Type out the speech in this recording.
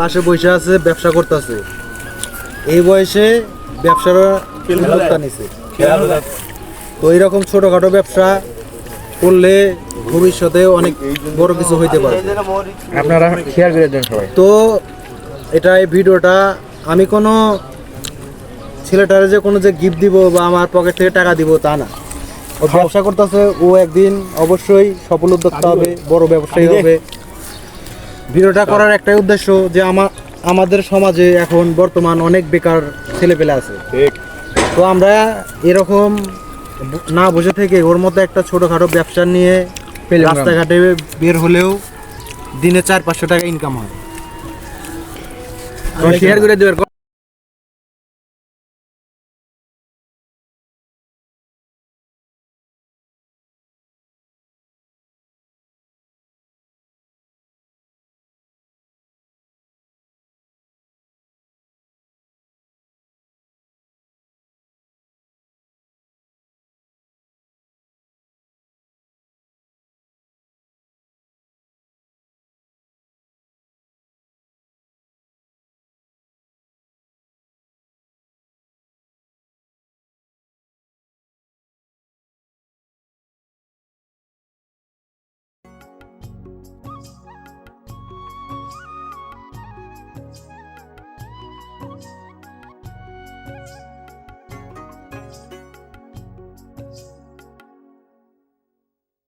পাশে বসে আছে ব্যবসা করতেছে। এই বয়সে ব্যবসার নিছে। তো এইরকম ছোটখাটো ব্যবসা করলে ভবিষ্যতে অনেক বড় কিছু হইতে পারে আপনারা শেয়ার করে দেন সবাই। তো এটা এই ভিডিওটা আমি কোনো ছেলেটারে যে কোনো যে গিফট দিব বা আমার পকেট থেকে টাকা দিব তা না। ও ব্যবসা করতেছে ও একদিন অবশ্যই সফল উদ্যোক্তা হবে বড় ব্যবসায়ী হবে। ভিডিওটা করার একটাই উদ্দেশ্য যে আমার আমাদের সমাজে এখন বর্তমান অনেক বেকার ছেলেপেলে আছে। তো আমরা এরকম না বসে থেকে ওর মধ্যে একটা ছোটোখাটো ব্যবসা নিয়ে পেলে রাস্তাঘাটে বের হলেও দিনে চার পাঁচশো টাকা ইনকাম হয়। শেয়ার করে দেবেন